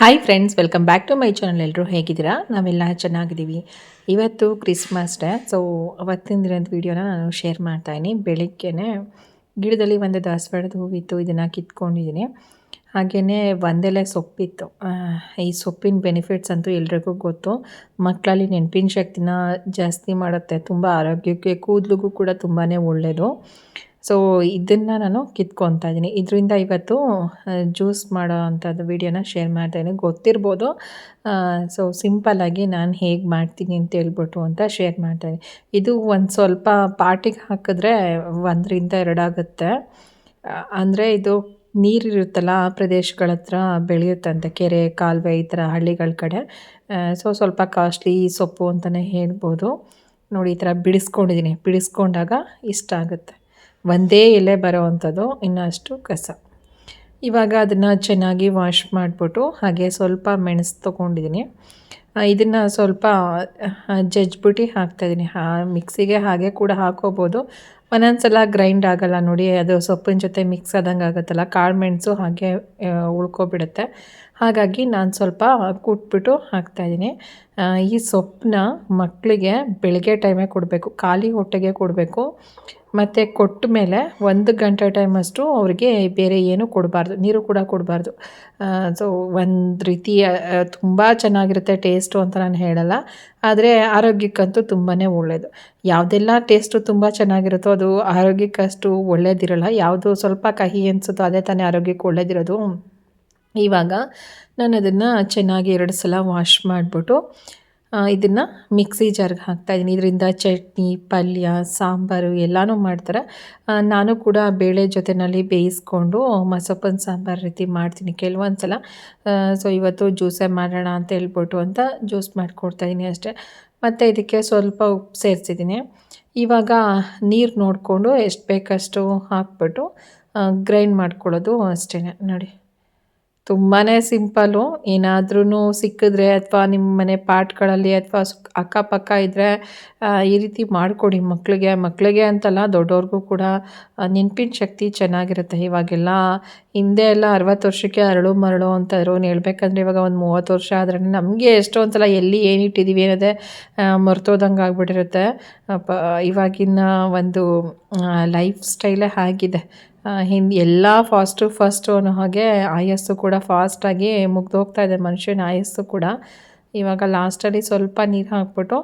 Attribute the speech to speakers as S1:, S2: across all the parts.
S1: Hi friends welcome back to my channel ಎಲ್ಲರೂ ಹೇಗಿದ್ದೀರಾ? ನಾವೆಲ್ಲ ಚೆನ್ನಾಗಿದ್ದೀವಿ. ಇವತ್ತು ಕ್ರಿಸ್ಮಸ್ ಡೇ ಸೊ ಅವತ್ತಿನ ದಿನದ ವೀಡಿಯೋನ ನಾನು ಶೇರ್ ಮಾಡ್ತಾಯಿದ್ದೀನಿ ಬೆಳಿಗ್ಗೆನೆ ಗಿಡದಲ್ಲಿ ಒಂದು ದಾಸವಾಳದ ಹೂವಿತ್ತು, ಇದನ್ನು ಕಿತ್ಕೊಂಡಿದ್ದೀನಿ. ಹಾಗೆಯೇ ಒಂದೆಲೆ ಸೊಪ್ಪಿತ್ತು. ಈ ಸೊಪ್ಪಿನ ಬೆನಿಫಿಟ್ಸ್ ಅಂತೂ ಎಲ್ರಿಗೂ ಗೊತ್ತು. ಮಕ್ಕಳಲ್ಲಿ ನೆನಪಿನ ಶಕ್ತಿನ ಜಾಸ್ತಿ ಮಾಡುತ್ತೆ. ತುಂಬ ಆರೋಗ್ಯಕ್ಕೆ, ಕೂದಲಿಗೂ ಕೂಡ ತುಂಬಾ ಒಳ್ಳೆಯದು ಸೊ ಇದನ್ನು ನಾನು ಕಿತ್ಕೊತಾ ಇದ್ದೀನಿ. ಇದರಿಂದ ಇವತ್ತು ಜ್ಯೂಸ್ ಮಾಡೋ ಅಂಥದ್ದು ವೀಡಿಯೋನ ಶೇರ್ ಮಾಡ್ತಾಯಿದ್ದೀನಿ ಗೊತ್ತಿರ್ಬೋದು. ಸೊ ಸಿಂಪಲ್ಲಾಗಿ ನಾನು ಹೇಗೆ ಮಾಡ್ತೀನಿ ಅಂತ ಹೇಳ್ಬಿಟ್ಟು ಅಂತ ಶೇರ್ ಮಾಡ್ತಾಯಿದ್ದೀನಿ ಇದು ಒಂದು ಸ್ವಲ್ಪ ಪಾಟಿಗೆ ಹಾಕಿದ್ರೆ ಒಂದರಿಂದ ಎರಡಾಗುತ್ತೆ. ಅಂದರೆ ಇದು ನೀರಿರುತ್ತಲ್ಲ ಆ ಪ್ರದೇಶಗಳ ಹತ್ರ ಬೆಳೆಯುತ್ತಂತೆ ಕೆರೆ, ಕಾಲುವೆ ಈ ಥರ ಹಳ್ಳಿಗಳ ಕಡೆ. ಸೊ ಸ್ವಲ್ಪ ಕಾಸ್ಟ್ಲಿ ಸೊಪ್ಪು ಅಂತಲೇ ಹೇಳ್ಬೋದು. ನೋಡಿ, ಈ ಥರ ಬಿಡಿಸ್ಕೊಂಡಿದ್ದೀನಿ. ಬಿಡಿಸ್ಕೊಂಡಾಗ ಇಷ್ಟ ಆಗುತ್ತೆ. ಒಂದೇ ಎಲೆ ಬರೋವಂಥದ್ದು, ಇನ್ನಷ್ಟು ಕಸ. ಇವಾಗ ಅದನ್ನು ಚೆನ್ನಾಗಿ ವಾಶ್ ಮಾಡಿಬಿಟ್ಟು ಹಾಗೆ ಸ್ವಲ್ಪ ಮೆಣಸು ತೊಗೊಂಡಿದ್ದೀನಿ ಇದನ್ನು ಸ್ವಲ್ಪ ಜಜ್ಬಿಟ್ಟು ಹಾಕ್ತಾಯಿದ್ದೀನಿ ಹಾ ಮಿಕ್ಸಿಗೆ ಹಾಗೆ ಕೂಡ ಹಾಕೋಬೋದು. ಒಂದೊಂದು ಸಲ ಗ್ರೈಂಡ್ ಆಗಲ್ಲ ನೋಡಿ, ಅದು ಸೊಪ್ಪಿನ ಜೊತೆ ಮಿಕ್ಸ್ ಆದಂಗೆ ಆಗುತ್ತಲ್ಲ ಕಾಳು ಮೆಣಸು ಹಾಗೆ ಉಳ್ಕೊಬಿಡುತ್ತೆ. ಹಾಗಾಗಿ ನಾನು ಸ್ವಲ್ಪ ಕುಟ್ಬಿಟ್ಟು ಹಾಕ್ತಾಯಿದ್ದೀನಿ ಈ ಸೊಪ್ಪನ್ನ ಮಕ್ಕಳಿಗೆ ಬೆಳಗ್ಗೆ ಟೈಮೇ ಕೊಡಬೇಕು. ಖಾಲಿ ಹೊಟ್ಟೆಗೆ ಕೊಡಬೇಕು. ಮತ್ತು ಕೊಟ್ಟ ಮೇಲೆ ಒಂದು ಗಂಟೆ ಟೈಮಷ್ಟು ಅವರಿಗೆ ಬೇರೆ ಏನೂ ಕೊಡಬಾರ್ದು. ನೀರು ಕೂಡ ಕೊಡಬಾರ್ದು. ಸೊ ಒಂದು ರೀತಿ ತುಂಬ ಚೆನ್ನಾಗಿರುತ್ತೆ ಟೇಸ್ಟು ಅಂತ ನಾನು ಹೇಳಲ್ಲ. ಆದರೆ ಆರೋಗ್ಯಕ್ಕಂತೂ ತುಂಬಾ ಒಳ್ಳೆಯದು ಯಾವುದೆಲ್ಲ ಟೇಸ್ಟು ತುಂಬ ಚೆನ್ನಾಗಿರುತ್ತೋ ಅದು ಆರೋಗ್ಯಕ್ಕಷ್ಟು ಒಳ್ಳೇದಿರಲ್ಲ. ಯಾವುದು ಸ್ವಲ್ಪ ಕಹಿ ಅನಿಸುತ್ತೋ ಅದೇ ತಾನೇ ಆರೋಗ್ಯಕ್ಕೆ ಒಳ್ಳೇದಿರೋದು. ಇವಾಗ ನಾನು ಅದನ್ನು ಚೆನ್ನಾಗಿ ಎರಡು ಸಲ ವಾಶ್ ಮಾಡಿಬಿಟ್ಟು ಇದನ್ನು ಮಿಕ್ಸಿ ಜಾರ್ಗೆ ಹಾಕ್ತಾಯಿದ್ದೀನಿ ಇದರಿಂದ ಚಟ್ನಿ, ಪಲ್ಯ, ಸಾಂಬಾರು ಎಲ್ಲನೂ ಮಾಡ್ತಾರೆ. ನಾನು ಕೂಡ ಬೇಳೆ ಜೊತೆಯಲ್ಲಿ ಬೇಯಿಸ್ಕೊಂಡು ಮಸೊಪ್ಪಿನ ಸಾಂಬಾರು ರೀತಿ ಮಾಡ್ತೀನಿ. ಕೆಲವೊಂದು ಸಲ ಸೊ ಇವತ್ತು ಜ್ಯೂಸೇ ಮಾಡೋಣ ಅಂತ ಹೇಳ್ಬಿಟ್ಟು ಅಂತ ಜ್ಯೂಸ್ ಮಾಡಿಕೊಡ್ತಾಯಿದ್ದೀನಿ ಅಷ್ಟೇ. ಮತ್ತು ಇದಕ್ಕೆ ಸ್ವಲ್ಪ ಉಪ್ಪು ಸೇರಿಸಿದ್ದೀನಿ. ಇವಾಗ ನೀರು ನೋಡಿಕೊಂಡು ಎಷ್ಟು ಬೇಕಷ್ಟು ಹಾಕ್ಬಿಟ್ಟು ಗ್ರೈಂಡ್ ಮಾಡ್ಕೊಳ್ಳೋದು ಅಷ್ಟೇ ನೋಡಿ. ತುಂಬಾ ಸಿಂಪಲ್ಲು. ಏನಾದ್ರೂ ಸಿಕ್ಕಿದ್ರೆ ಅಥವಾ ನಿಮ್ಮ ಮನೆ ಪಾಟ್ಗಳಲ್ಲಿ ಅಥವಾ ಅಕ್ಕಪಕ್ಕ ಇದ್ದರೆ ಈ ರೀತಿ ಮಾಡಿಕೊಡಿ ಮಕ್ಕಳಿಗೆ ಮಕ್ಕಳಿಗೆ ಅಂತಲ್ಲ ದೊಡ್ಡವ್ರಿಗೂ ಕೂಡ ನೆನಪಿನ ಶಕ್ತಿ ಚೆನ್ನಾಗಿರುತ್ತೆ. ಇವಾಗೆಲ್ಲ ಹಿಂದೆ ಎಲ್ಲ ಅರವತ್ತು ವರ್ಷಕ್ಕೆ ಅರಳು ಮರಳು ಅಂತಾದ್ರು ಹೇಳ್ಬೇಕಂದ್ರೆ ಇವಾಗ ಒಂದು ಮೂವತ್ತು ವರ್ಷ ಆದರೆ ನಮಗೆ ಎಷ್ಟೋ ಸಲ ಎಲ್ಲಿ ಏನಿಟ್ಟಿದ್ದೀವಿ ಅನ್ನೋದೇ ಮರ್ತೋದಂಗೆ ಆಗ್ಬಿಟ್ಟಿರುತ್ತೆ ಪ ಇವಾಗಿನ ಒಂದು ಲೈಫ್ ಸ್ಟೈಲೇ ಆಗಿದೆ. ಹಿಂದೆ ಎಲ್ಲ ಫಾಸ್ಟು ಫಸ್ಟು ಅನ್ನೋ ಹಾಗೆ ಆಯಸ್ಸು ಕೂಡ ಫಾಸ್ಟಾಗಿ ಮುಗ್ದೋಗ್ತಾ ಇದೆ ಮನುಷ್ಯನ ಆಯಸ್ಸು ಕೂಡ. ಇವಾಗ ಲಾಸ್ಟಲ್ಲಿ ಸ್ವಲ್ಪ ನೀರು ಹಾಕ್ಬಿಟ್ಟು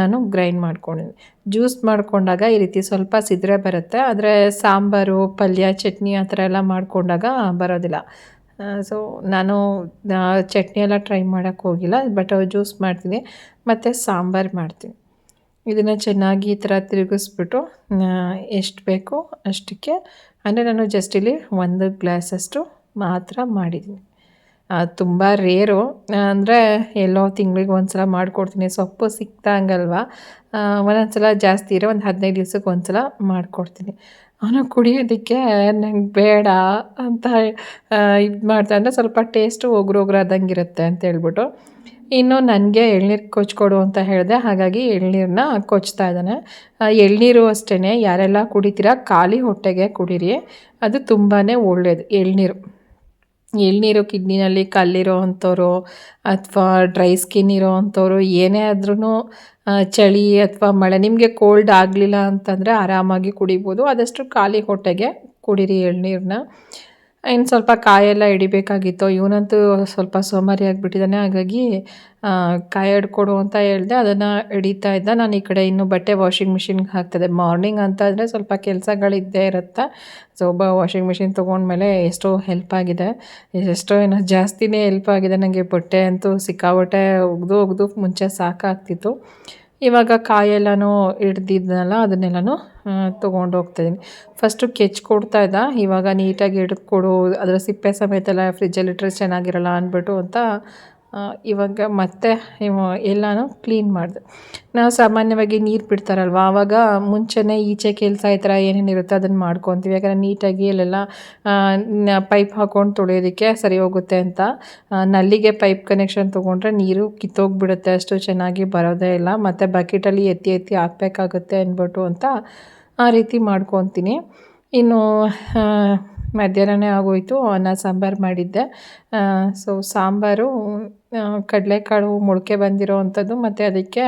S1: ನಾನು ಗ್ರೈಂಡ್ ಮಾಡ್ಕೊಂಡಿದ್ದೀನಿ ಜ್ಯೂಸ್ ಮಾಡಿಕೊಂಡಾಗ ಈ ರೀತಿ ಸ್ವಲ್ಪ ಸಿದ್ರೆ ಬರುತ್ತೆ. ಆದರೆ ಸಾಂಬಾರು, ಪಲ್ಯ, ಚಟ್ನಿ ಆ ಥರ ಎಲ್ಲ ಮಾಡಿಕೊಂಡಾಗ ಬರೋದಿಲ್ಲ. ಸೊ ನಾನು ಚಟ್ನಿ ಎಲ್ಲ ಟ್ರೈ ಮಾಡೋಕ್ಕೆ ಹೋಗಿಲ್ಲ ಬಟ್ ಜ್ಯೂಸ್ ಮಾಡ್ತೀನಿ. ಮತ್ತು ಸಾಂಬಾರು ಮಾಡ್ತೀನಿ. ಇದನ್ನು ಚೆನ್ನಾಗಿ ಈ ಥರ ತಿರುಗಿಸ್ಬಿಟ್ಟು ಎಷ್ಟು ಬೇಕೋ ಅಷ್ಟಕ್ಕೆ, ಅಂದರೆ ನಾನು ಜಸ್ಟ್ ಇಲ್ಲಿ ಒಂದು ಗ್ಲಾಸಷ್ಟು ಮಾತ್ರ ಮಾಡಿದ್ದೀನಿ. ತುಂಬ ರೇರು ಅಂದರೆ ಎಲ್ಲೋ ತಿಂಗಳಿಗೆ ಒಂದು ಸಲ ಮಾಡಿಕೊಡ್ತೀನಿ. ಸೊಪ್ಪು ಸಿಕ್ದಂಗಲ್ವ ಒಂದೊಂದು ಸಲ ಜಾಸ್ತಿ ಇರೋ ಒಂದು ಹದಿನೈದು ದಿವ್ಸಕ್ಕೆ ಒಂದು ಸಲ ಮಾಡಿಕೊಡ್ತೀನಿ. ಅವನು ಕುಡಿಯೋದಕ್ಕೆ ನಂಗೆ ಬೇಡ ಅಂತ ಇದು ಮಾಡ್ತಾ ಅಂದರೆ ಸ್ವಲ್ಪ ಟೇಸ್ಟು ಒಗ್ರು ಆದಂಗಿರುತ್ತೆ ಇರುತ್ತೆ ಅಂತ ಹೇಳ್ಬಿಟ್ಟು ಇನ್ನು ನನಗೆ ಎಳ್ನೀರು ಕೊಚ್ಕೊಡು ಅಂತ ಹೇಳಿದೆ, ಹಾಗಾಗಿ ಎಳ್ನೀರನ್ನ ಕೊಚ್ತಾ ಇದ್ದಾನೆ. ಎಳ್ನೀರು ಅಷ್ಟೇ ಯಾರೆಲ್ಲ ಕುಡಿತೀರಾ, ಖಾಲಿ ಹೊಟ್ಟೆಗೆ ಕುಡೀರಿ. ಅದು ತುಂಬಾ ಒಳ್ಳೆಯದು ಎಳ್ನೀರು. ಎಳ್ನೀರು ಕಿಡ್ನಿನಲ್ಲಿ ಕಲ್ಲಿರೋ ಅಂಥವ್ರು ಅಥವಾ ಡ್ರೈ ಸ್ಕಿನ್ ಇರೋ ಅಂಥವ್ರು, ಏನೇ ಆದ್ರೂ ಚಳಿ ಅಥವಾ ಮಳೆ, ನಿಮಗೆ ಕೋಲ್ಡ್ ಆಗಲಿಲ್ಲ ಅಂತಂದರೆ ಆರಾಮಾಗಿ ಕುಡಿಬೋದು. ಆದಷ್ಟು ಖಾಲಿ ಹೊಟ್ಟೆಗೆ ಕುಡೀರಿ ಎಳ್ನೀರನ್ನ ಇನ್ನು ಸ್ವಲ್ಪ ಕಾಯೆಲ್ಲ ಹಿಡಿಬೇಕಾಗಿತ್ತು. ಇವನಂತೂ ಸ್ವಲ್ಪ ಸೋಮಾರಿ ಆಗಿಬಿಟ್ಟಿದ್ದಾನೆ. ಹಾಗಾಗಿ ಕಾಯಿ ಹಿಡ್ಕೊಡು ಅಂತ ಹೇಳಿದೆ, ಅದನ್ನು ಹಿಡಿತಾ ಇದ್ದ. ನಾನು ಈ ಕಡೆ ಇನ್ನು ಬಟ್ಟೆ ವಾಷಿಂಗ್ ಮಿಷಿನ್ಗೆ ಹಾಕ್ತದೆ ಮಾರ್ನಿಂಗ್ ಅಂತ ಸ್ವಲ್ಪ ಕೆಲಸಗಳಿದ್ದೇ ಇರುತ್ತೆ. ಸೊ, ಒಬ್ಬ ವಾಷಿಂಗ್ ಮಿಷಿನ್ ತೊಗೊಂಡ್ಮೇಲೆ ಎಷ್ಟೋ ಹೆಲ್ಪ್ ಆಗಿದೆ. ಎಷ್ಟೋ ಏನೋ ಜಾಸ್ತಿನೇ ಹೆಲ್ಪ್ ಆಗಿದೆ. ನನಗೆ ಬಟ್ಟೆ ಅಂತೂ ಸಿಕ್ಕಾಬಟ್ಟೆ ಒಗ್ದು ಒಗ್ದು ಮುಂಚೆ ಸಾಕಾಗ್ತಿತ್ತು. ಇವಾಗ ಕಾಯೆಲ್ಲನೂ ಹಿಡ್ದಿದ್ನಲ್ಲ, ಅದನ್ನೆಲ್ಲನೂ ತೊಗೊಂಡು ಹೋಗ್ತಾಯಿದ್ದೀನಿ ಫಸ್ಟು ಕೆಚ್ಚು ಕೊಡ್ತಾ ಇದ್ದ, ಇವಾಗ ನೀಟಾಗಿ ಹಿಡ್ದು ಕೊಡು ಅದರ ಸಿಪ್ಪೆ ಸಮೇತ ಎಲ್ಲ ಫ್ರಿಜ್ಜಲ್ಲಿ ಇಟ್ಟರೆ ಚೆನ್ನಾಗಿರಲ್ಲ ಅಂದ್ಬಿಟ್ಟು ಅಂತ ಇವಾಗ ಮತ್ತೆ ಎಲ್ಲನೂ ಕ್ಲೀನ್ ಮಾಡಿದೆ. ನಾವು ಸಾಮಾನ್ಯವಾಗಿ ನೀರು ಬಿಡ್ತಾರಲ್ವ ಆವಾಗ ಮುಂಚೆನೇ ಈಚೆ ಕೆಲಸ ಈ ಥರ ಏನೇನು ಇರುತ್ತೆ ಅದನ್ನು ಮಾಡ್ಕೊತೀವಿ. ಯಾಕಂದರೆ ನೀಟಾಗಿ ಅಲ್ಲೆಲ್ಲ ಪೈಪ್ ಹಾಕ್ಕೊಂಡು ತೊಳೆಯೋದಕ್ಕೆ ಸರಿ ಹೋಗುತ್ತೆ ಅಂತ. ನಲ್ಲಿಗೆ ಪೈಪ್ ಕನೆಕ್ಷನ್ ತೊಗೊಂಡ್ರೆ ನೀರು ಕಿತ್ತೋಗ್ಬಿಡುತ್ತೆ, ಅಷ್ಟು ಚೆನ್ನಾಗಿ ಬರೋದೇ ಇಲ್ಲ. ಮತ್ತು ಬಕೆಟಲ್ಲಿ ಎತ್ತಿ ಎತ್ತಿ ಹಾಕ್ಬೇಕಾಗುತ್ತೆ ಅಂದ್ಬಿಟ್ಟು ಅಂತ ಆ ರೀತಿ ಮಾಡ್ಕೊತೀನಿ. ಇನ್ನು ಮಧ್ಯಾಹ್ನನೇ ಆಗೋಯಿತು, ಅನ್ನ, ಸಾಂಬಾರು ಮಾಡಿದ್ದೆ. ಸೊ ಸಾಂಬಾರು ಕಡಲೆಕಾಳು ಮೊಳಕೆ ಬಂದಿರೋ ಅಂಥದ್ದು, ಮತ್ತು ಅದಕ್ಕೆ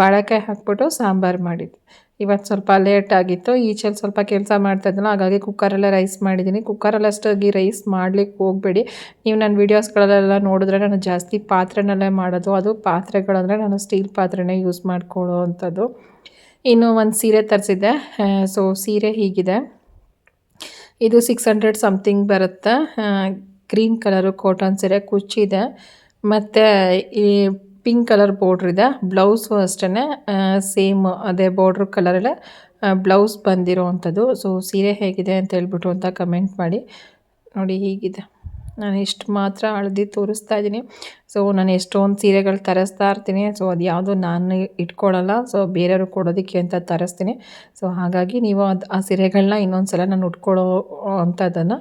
S1: ಬಾಳೆಕಾಯಿ ಹಾಕ್ಬಿಟ್ಟು ಸಾಂಬಾರು ಮಾಡಿದ್ದೆ. ಇವತ್ತು ಸ್ವಲ್ಪ ಲೇಟ್ ಆಗಿತ್ತು ಈಚೆಲ್ಲಿ ಸ್ವಲ್ಪ ಕೆಲಸ ಮಾಡ್ತಾ ಇದ್ದಲ್ಲ ಹಾಗಾಗಿ ಕುಕ್ಕರಲ್ಲೇ ರೈಸ್ ಮಾಡಿದ್ದೀನಿ. ಕುಕ್ಕರಲ್ಲಿ ಅಷ್ಟಾಗಿ ರೈಸ್ ಮಾಡ್ಲಿಕ್ಕೆ ಹೋಗಬೇಡಿ. ನೀವು ನನ್ನ ವೀಡಿಯೋಸ್ಗಳಲ್ಲೆಲ್ಲ ನೋಡಿದ್ರೆ ನಾನು ಜಾಸ್ತಿ ಪಾತ್ರೆನಲ್ಲೇ ಮಾಡೋದು, ಅದು ಪಾತ್ರೆಗಳಂದರೆ ನಾನು ಸ್ಟೀಲ್ ಪಾತ್ರೆನೇ ಯೂಸ್ ಮಾಡ್ಕೊಳ್ಳೋ ಅಂಥದ್ದು. ಇನ್ನು ಒಂದು ಸೀರೆ ತರಿಸಿದ್ದೆ ಸೊ ಸೀರೆ ಹೀಗಿದೆ. ಇದು ಸಿಕ್ಸ್ ಹಂಡ್ರೆಡ್ ಸಮಥಿಂಗ್ ಬರುತ್ತೆ. ಗ್ರೀನ್ ಕಲರು ಕಾಟನ್ ಸೀರೆ ಕುಚ್ಚಿದೆ ಮತ್ತು ಈ ಪಿಂಕ್ ಕಲರ್ ಬಾರ್ಡ್ರ್ ಇದೆ. ಬ್ಲೌಸು ಅಷ್ಟೇ ಸೇಮ್ ಅದೇ ಬಾರ್ಡ್ರ್ ಕಲರಲ್ಲೇ ಬ್ಲೌಸ್ ಬಂದಿರೋ ಅಂಥದ್ದು ಸೊ ಸೀರೆ ಹೇಗಿದೆ ಅಂತ ಹೇಳ್ಬಿಟ್ಟು ಅಂತ ಕಮೆಂಟ್ ಮಾಡಿ. ನೋಡಿ ಹೀಗಿದೆ. ನಾನು ಇಷ್ಟು ಮಾತ್ರ ಅಳದಿ ತೋರಿಸ್ತಾ ಇದ್ದೀನಿ. ಸೊ ನಾನು ಎಷ್ಟೊಂದು ಸೀರೆಗಳು ತರಿಸ್ತಾ ಇರ್ತೀನಿ. ಸೊ ಅದು ಯಾವುದು ನಾನು ಇಟ್ಕೊಳ್ಳಲ್ಲ. ಸೊ ಬೇರೆಯವ್ರಿಗೆ ಕೊಡೋದಕ್ಕೆ ಅಂತ ತರಿಸ್ತೀನಿ. ಸೊ ಹಾಗಾಗಿ ನೀವು ಅದು ಆ ಸೀರೆಗಳನ್ನ ಇನ್ನೊಂದು ಸಲ ನಾನು ಉಟ್ಕೊಳ್ಳೋ ಅಂಥದ್ದನ್ನು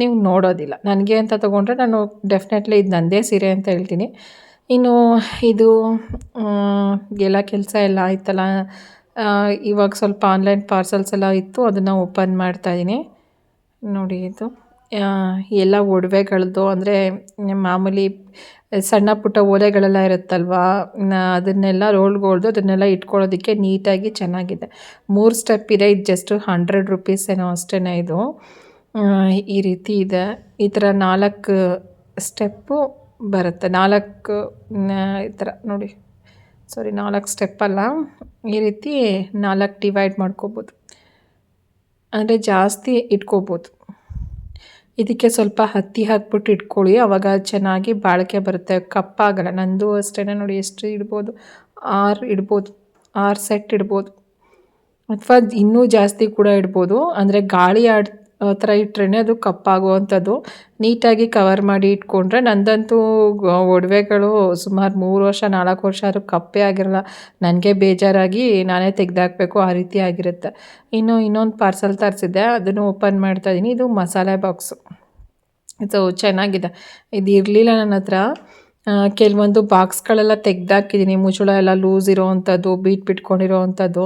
S1: ನೀವು ನೋಡೋದಿಲ್ಲ. ನನಗೆ ಅಂತ ತೊಗೊಂಡ್ರೆ ನಾನು ಡೆಫಿನೆಟ್ಲಿ ಇದು ನನ್ನದೇ ಸೀರೆ ಅಂತ ಹೇಳ್ತೀನಿ. ಇನ್ನು ಇದು ಎಲ್ಲ ಕೆಲಸ ಎಲ್ಲ ಆಯ್ತಲ್ಲ? ಇವಾಗ ಸ್ವಲ್ಪ ಆನ್ಲೈನ್ ಪಾರ್ಸಲ್ಸ್ ಎಲ್ಲ ಇತ್ತು. ಅದನ್ನು ಓಪನ್ ಮಾಡ್ತಾಯಿದ್ದೀನಿ ನೋಡಿ ಇದು. ಎಲ್ಲ ಒಡವೆಗಳದ್ದು ಅಂದರೆ ಮಾಮೂಲಿ ಸಣ್ಣ ಪುಟ್ಟ ಓಲೆಗಳೆಲ್ಲ ಇರುತ್ತಲ್ವಾ ಅದನ್ನೆಲ್ಲ ರೋಲ್ಗೊಳ್ದು ಅದನ್ನೆಲ್ಲ ಇಟ್ಕೊಳ್ಳೋದಕ್ಕೆ ನೀಟಾಗಿ ಚೆನ್ನಾಗಿದೆ. ಮೂರು ಸ್ಟೆಪ್ ಇದೆ, ಇದು ಜಸ್ಟ್ ಹಂಡ್ರೆಡ್ ರುಪೀಸ್ ಏನೋ ಅಷ್ಟೇ ಇದು. ಈ ರೀತಿ ಇದೆ. ಈ ಥರ ನಾಲ್ಕು ಸ್ಟೆಪ್ಪು ಬರುತ್ತೆ. ನಾಲ್ಕು ಈ ಥರ ನೋಡಿ. ಸಾರಿ ನಾಲ್ಕು ಸ್ಟೆಪ್ ಅಲ್ಲ. ಈ ರೀತಿ ನಾಲ್ಕು ಡಿವೈಡ್ ಮಾಡ್ಕೋಬೋದು. ಅಂದರೆ ಜಾಸ್ತಿ ಇಟ್ಕೋಬೋದು. ಇದಕ್ಕೆ ಸ್ವಲ್ಪ ಹತ್ತಿ ಹಾಕ್ಬಿಟ್ಟು ಇಟ್ಕೊಳ್ಳಿ. ಅವಾಗ ಚೆನ್ನಾಗಿ ಬಾಳಿಕೆ ಬರುತ್ತೆ. ಕಪ್ಪಾಗಲ್ಲ. ನಂದು ಅಷ್ಟೇ ನೋಡಿ, ಎಷ್ಟು ಇಡ್ಬೋದು? ಆರು ಇಡ್ಬೋದು. ಆರು ಸೆಟ್ ಇಡ್ಬೋದು. ಅಥವಾ ಇನ್ನೂ ಜಾಸ್ತಿ ಕೂಡ ಇಡ್ಬೋದು. ಅಂದರೆ ಗಾಳಿ ಆಡ್ ಥರ ಇಟ್ರೇ ಅದು ಕಪ್ಪಾಗುವಂಥದ್ದು. ನೀಟಾಗಿ ಕವರ್ ಮಾಡಿ ಇಟ್ಕೊಂಡ್ರೆ ನಂದಂತೂ ಒಡವೆಗಳು ಸುಮಾರು ಮೂರು ವರ್ಷ, ನಾಲ್ಕು ವರ್ಷ ಆದರೂ ಕಪ್ಪೇ ಆಗಿರಲ್ಲ. ನನಗೆ ಬೇಜಾರಾಗಿ ನಾನೇ ತೆಗೆದಾಕಬೇಕು, ಆ ರೀತಿ ಆಗಿರುತ್ತೆ. ಇನ್ನು ಇನ್ನೊಂದು ಪಾರ್ಸಲ್ ತರಿಸಿದ್ದೆ, ಅದನ್ನು ಓಪನ್ ಮಾಡ್ತಾ ಇದ್ದೀನಿ ಇದು ಮಸಾಲೆ ಬಾಕ್ಸು ಸೊ ಚೆನ್ನಾಗಿದೆ. ಇದು ಇರಲಿಲ್ಲ ನನ್ನ ಹತ್ರ. ಕೆಲವೊಂದು ಬಾಕ್ಸ್ಗಳೆಲ್ಲ ತೆಗ್ದಾಕಿದ್ದೀನಿ ಮುಚ್ಚಳ ಎಲ್ಲ ಲೂಸ್ ಇರೋ ಅಂಥದ್ದು ಬೀಟ್ ಬಿಟ್ಕೊಂಡಿರೋ ಅಂಥದ್ದು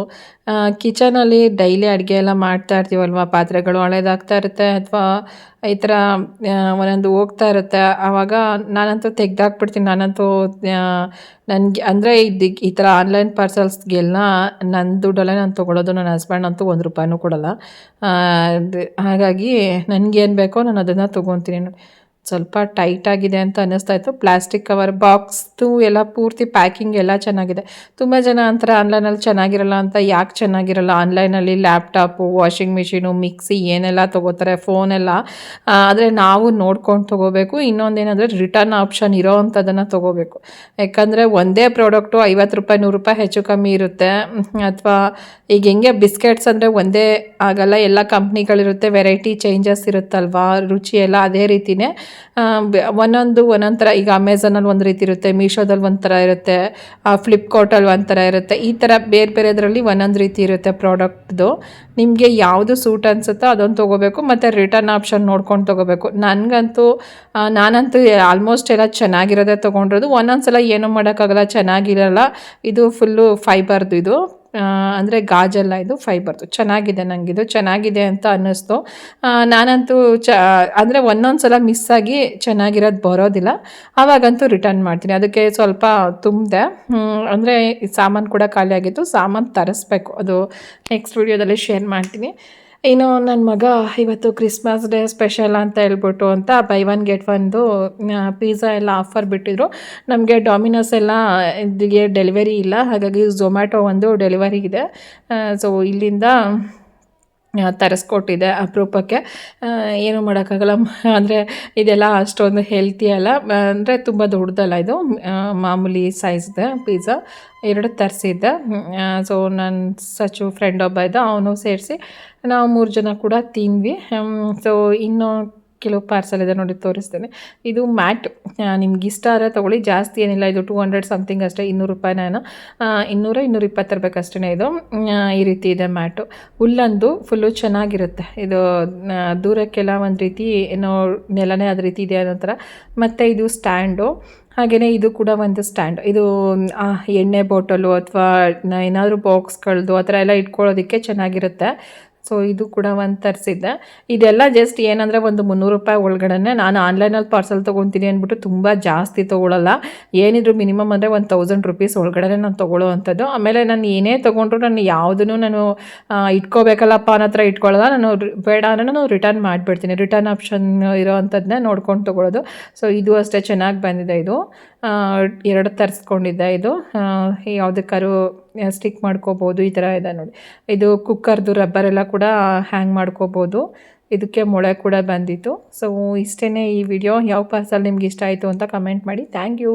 S1: ಕಿಚನಲ್ಲಿ ಡೈಲಿ ಅಡುಗೆ ಎಲ್ಲ ಮಾಡ್ತಾ ಇರ್ತೀವಲ್ವ? ಪಾತ್ರೆಗಳು ಹಳೇದಾಗ್ತಾ ಇರುತ್ತೆ ಅಥವಾ ಈ ಥರ ಒಂದೊಂದು ಹೋಗ್ತಾ ಇರುತ್ತೆ. ಆವಾಗ ನಾನಂತೂ ತೆಗ್ದಾಕ್ಬಿಡ್ತೀನಿ. ನಾನಂತೂ ನನಗೆ ಅಂದರೆ ಇದು ಈ ಥರ ಆನ್ಲೈನ್ ಪಾರ್ಸಲ್ಸ್ಗೆಲ್ಲ ನನ್ನ ದುಡ್ಡಲ್ಲೇ ನಾನು ತೊಗೊಳೋದು. ನನ್ನ ಹಸ್ಬೆಂಡ್ ಅಂತೂ ಒಂದು ರೂಪಾಯಿನೂ ಕೊಡೋಲ್ಲ. ಹಾಗಾಗಿ ನನಗೇನು ಬೇಕೋ ನಾನು ಅದನ್ನು ತೊಗೊತೀನಿ. ಸ್ವಲ್ಪ ಟೈಟ್ ಆಗಿದೆ ಅಂತ ಅನ್ನಿಸ್ತಾ ಇತ್ತು. ಪ್ಲಾಸ್ಟಿಕ್ ಕವರ್ ಬಾಕ್ಸ್ದು ಎಲ್ಲ ಪೂರ್ತಿ ಪ್ಯಾಕಿಂಗ್ ಎಲ್ಲ ಚೆನ್ನಾಗಿದೆ. ತುಂಬ ಜನ ಅಂತಾರೆ ಆನ್ಲೈನಲ್ಲಿ ಚೆನ್ನಾಗಿರಲ್ಲ ಅಂತ ಯಾಕೆ ಚೆನ್ನಾಗಿರಲ್ಲ? ಆನ್ಲೈನಲ್ಲಿ ಲ್ಯಾಪ್ಟಾಪು ವಾಷಿಂಗ್ ಮಿಷಿನು ಮಿಕ್ಸಿ ಏನೆಲ್ಲ ತೊಗೋತಾರೆ ಫೋನೆಲ್ಲ ಆದರೆ ನಾವು ನೋಡ್ಕೊಂಡು ತೊಗೋಬೇಕು. ಇನ್ನೊಂದೇನೆಂದರೆ ರಿಟರ್ನ್ ಆಪ್ಷನ್ ಇರೋ ಅಂಥದ್ದನ್ನು ತೊಗೋಬೇಕು. ಯಾಕಂದರೆ ಒಂದೇ ಪ್ರಾಡಕ್ಟು ಐವತ್ತು ರೂಪಾಯಿ, ನೂರು ರೂಪಾಯಿ ಹೆಚ್ಚು ಕಮ್ಮಿ ಇರುತ್ತೆ. ಅಥವಾ ಈಗ ಹೆಂಗೆ ಬಿಸ್ಕೆಟ್ಸ್ ಅಂದರೆ ಒಂದೇ ಆಗಲ್ಲ, ಎಲ್ಲ ಕಂಪ್ನಿಗಳಿರುತ್ತೆ ವೆರೈಟಿ ಚೇಂಜಸ್ ಇರುತ್ತಲ್ವಾ? ರುಚಿ ಎಲ್ಲ ಅದೇ ಬೆ- ಒಂದೊಂದು ಒಂದೊಂದು ಥರ, ಈಗ ಅಮೆಝಾನಲ್ಲಿ ಒಂದು ರೀತಿ ಇರುತ್ತೆ ಮೀಶೋದಲ್ಲಿ ಒಂಥರ ಥರ ಇರುತ್ತೆ ಫ್ಲಿಪ್ಕಾರ್ಟಲ್ಲಿ ಒಂಥರ ಥರ ಇರುತ್ತೆ, ಈ ಥರ ಬೇರೆ ಬೇರೆದ್ರಲ್ಲಿ ಒಂದೊಂದು ರೀತಿ ಇರುತ್ತೆ ಪ್ರಾಡಕ್ಟ್ದು. ನಿಮಗೆ ಯಾವುದು ಸೂಟ್ ಅನಿಸುತ್ತೋ ಅದೊಂದು ತೊಗೋಬೇಕು, ಮತ್ತು ರಿಟರ್ನ್ ಆಪ್ಷನ್ ನೋಡ್ಕೊಂಡು ತೊಗೋಬೇಕು. ನನಗಂತೂ ನಾನಂತೂ ಆಲ್ಮೋಸ್ಟ್ ಎಲ್ಲ ಚೆನ್ನಾಗಿರೋದೇ ತೊಗೊಂಡಿರೋದು. ಒಂದೊಂದು ಸಲ ಏನೂ ಮಾಡೋಕ್ಕಾಗಲ್ಲ, ಚೆನ್ನಾಗಿರಲ್ಲ. ಇದು ಫುಲ್ಲು ಫೈಬರ್ದು ಇದು. ಅಂದರೆ ಗಾಜಲ್ಲ ಇದು ಫೈಬರ್ದು. ಚೆನ್ನಾಗಿದೆ ನನಗಿದು ಚೆನ್ನಾಗಿದೆ ಅಂತ ಅನ್ನಿಸ್ತು. ನಾನಂತೂ ಚ ಅಂದರೆ ಒಂದೊಂದು ಸಲ ಮಿಸ್ ಆಗಿ ಚೆನ್ನಾಗಿರೋದು ಬರೋದಿಲ್ಲ. ಆವಾಗಂತೂ ರಿಟರ್ನ್ ಮಾಡ್ತೀನಿ. ಅದಕ್ಕೆ ಸ್ವಲ್ಪ ತುಂಬಿದೆ. ಅಂದರೆ ಸಾಮಾನು ಕೂಡ ಖಾಲಿ ಆಗಿತ್ತು ಸಾಮಾನು ತರಿಸ್ಬೇಕು. ಅದು ನೆಕ್ಸ್ಟ್ ವಿಡಿಯೋದಲ್ಲಿ ಶೇರ್ ಮಾಡ್ತೀನಿ. ಇನ್ನು ನನ್ನ ಮಗ ಇವತ್ತು ಕ್ರಿಸ್ಮಸ್ ಡೇ ಸ್ಪೆಷಲ್ ಅಂತ ಹೇಳ್ಬಿಟ್ಟು ಅಂತ ಬೈ ಒನ್ ಗೆಟ್ ಒಂದು ಪಿಜ್ಜಾ ಎಲ್ಲ ಆಫರ್ ಬಿಟ್ಟಿದ್ರು. ನಮಗೆ ಡಾಮಿನೋಸ್ ಎಲ್ಲ ಇಲ್ಲಿಗೆ ಡೆಲಿವರಿ ಇಲ್ಲ. ಹಾಗಾಗಿ ಝೊಮ್ಯಾಟೊ ಒಂದು ಡೆಲಿವರಿ ಇದೆ. ಸೊ ಇಲ್ಲಿಂದ ತರಿಸ್ಕೊಟ್ಟಿದೆ ಅಪರೂಪಕ್ಕೆ. ಏನೂ ಮಾಡೋಕ್ಕಾಗಲ್ಲ. ಅಂದರೆ ಇದೆಲ್ಲ ಅಷ್ಟೊಂದು ಹೆಲ್ತಿ ಅಲ್ಲ. ಅಂದರೆ ತುಂಬ ದೊಡ್ಡದಲ್ಲ ಇದು. ಮಾಮೂಲಿ ಸೈಜ್ದು ಪಿಜ್ಜಾ ಎರಡು ತರಿಸಿದ್ದೆ. ಸೊ ನನ್ನ ಸಚು ಫ್ರೆಂಡ್ ಒಬ್ಬ ಇದ್ದ. ಅವನು ಸೇರಿಸಿ ನಾವು ಮೂರು ಜನ ಕೂಡ ತಿಂದ್ವಿ. ಸೊ ಇನ್ನು ಕೆಲವು ಪಾರ್ಸಲ್ ಇದೆ ನೋಡಿ ತೋರಿಸ್ತೇನೆ. ಇದು ಮ್ಯಾಟ್ ನಿಮ್ಗೆ ಇಷ್ಟ ಆದರೆ ತೊಗೊಳ್ಳಿ. ಜಾಸ್ತಿ ಏನಿಲ್ಲ, ಇದು ಟೂ ಹಂಡ್ರೆಡ್ ಸಮಥಿಂಗ್ ಅಷ್ಟೇ, ಇನ್ನೂರು ನಾನು ಇನ್ನೂರ ಇನ್ನೂರ ಇಪ್ಪತ್ತು ಇರಬೇಕಷ್ಟೇ ಇದು. ಈ ರೀತಿ ಇದೆ ಮ್ಯಾಟು. ಹುಲ್ಲಂದು ಫುಲ್ಲು ಚೆನ್ನಾಗಿರುತ್ತೆ. ಇದು ದೂರಕ್ಕೆಲ್ಲ ಒಂದು ರೀತಿ ಏನೋ ನೆಲನೇ ಅದ ರೀತಿ ಇದೆ ಅನ್ನೋ ಥರ. ಮತ್ತು ಇದು ಸ್ಟ್ಯಾಂಡು. ಹಾಗೆಯೇ ಇದು ಕೂಡ ಒಂದು ಸ್ಟ್ಯಾಂಡ್. ಇದು ಎಣ್ಣೆ ಬಾಟಲು ಅಥವಾ ಏನಾದರೂ ಬಾಕ್ಸ್ಗಳದ್ದು ಆ ಥರ ಎಲ್ಲ ಇಟ್ಕೊಳ್ಳೋದಕ್ಕೆ ಚೆನ್ನಾಗಿರುತ್ತೆ. ಸೊ ಇದು ಕೂಡ ಒಂದು ತರಿಸಿದ್ದೆ ಇದೆಲ್ಲ ಜಸ್ಟ್ ಏನಂದರೆ ಒಂದು ಮುನ್ನೂರು ರೂಪಾಯಿ ಒಳಗಡೆ ನಾನು ಆನ್ಲೈನಲ್ಲಿ ಪಾರ್ಸಲ್ ತೊಗೊತೀನಿ ಅಂದ್ಬಿಟ್ಟು ತುಂಬ ಜಾಸ್ತಿ ತೊಗೊಳಲ್ಲ. ಏನಿದ್ರು ಮಿನಿಮಮ್ ಅಂದರೆ ಒಂದು ತೌಸಂಡ್ ರುಪೀಸ್ ಒಳಗಡೆ ನಾನು ತೊಗೊಳ್ಳೋ ಅಂಥದ್ದು. ಆಮೇಲೆ ನಾನು ಏನೇ ತೊಗೊಂಡ್ರು ನಾನು ಯಾವುದನ್ನು ನಾನು ಇಟ್ಕೋಬೇಕಲ್ಲಪ್ಪ ಅನ್ನೋ ಹತ್ರ ಇಟ್ಕೊಳ್ಳಲ್ಲ. ನಾನು ಬೇಡ ಅಂದರೆ ನಾನು ರಿಟರ್ನ್ ಮಾಡಿಬಿಡ್ತೀನಿ. ರಿಟರ್ನ್ ಆಪ್ಷನ್ ಇರೋ ನೋಡ್ಕೊಂಡು ತೊಗೊಳ್ಳೋದು ಸೊ ಇದು ಅಷ್ಟೇ ಚೆನ್ನಾಗಿ ಬಂದಿದೆ ಇದು. ಎರಡು ತರಿಸ್ಕೊಂಡಿದ್ದೆ ಇದು. ಯಾವುದಕ್ಕಾರು ಸ್ಟಿಕ್ ಮಾಡ್ಕೋಬೋದು, ಈ ಥರ ಇದೆ ನೋಡಿ. ಇದು ಕುಕ್ಕರ್ದು ರಬ್ಬರ್ ಎಲ್ಲ ಕೂಡ ಹ್ಯಾಂಗ್ ಮಾಡ್ಕೋಬೋದು. ಇದಕ್ಕೆ ಮೊಳೆ ಕೂಡ ಬಂದಿತ್ತು. ಸೊ ಇಷ್ಟೇ ಈ ವಿಡಿಯೋ ಯಾವ ಪಾರ್ಸಲ್ ನಿಮ್ಗೆ ಇಷ್ಟ ಆಯಿತು ಅಂತ ಕಮೆಂಟ್ ಮಾಡಿ. Thank you